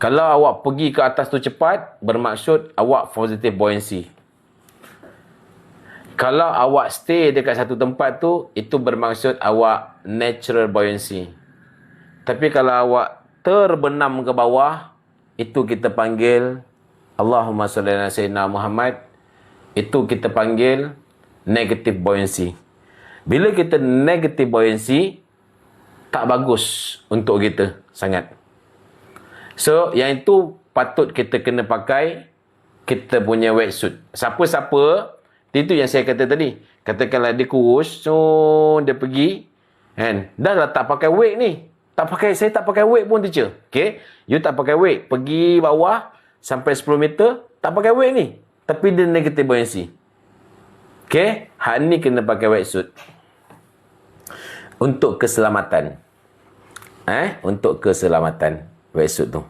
Kalau awak pergi ke atas tu cepat, bermaksud awak positive buoyancy. Kalau awak stay dekat satu tempat tu, itu bermaksud awak natural buoyancy. Tapi kalau awak terbenam ke bawah, itu kita panggil Allahumma salli ala sayyidina Muhammad. Itu kita panggil negative buoyancy. Bila kita negative buoyancy, tak bagus untuk kita sangat. So, yang itu patut kita kena pakai kita punya wetsuit. Siapa-siapa, itu yang saya kata tadi. Katakanlah dia kurus, so dia pergi, kan? Dah lah tak pakai weight ni. Tak pakai, saya tak pakai weight pun teacher. Okay? You tak pakai weight. Pergi bawah, sampai 10 meter, tak pakai weight ni. Tapi dia negative buoyancy. Okay? Hak ni kena pakai wetsuit. Untuk keselamatan. Eh? Untuk keselamatan. Wetsuit tu.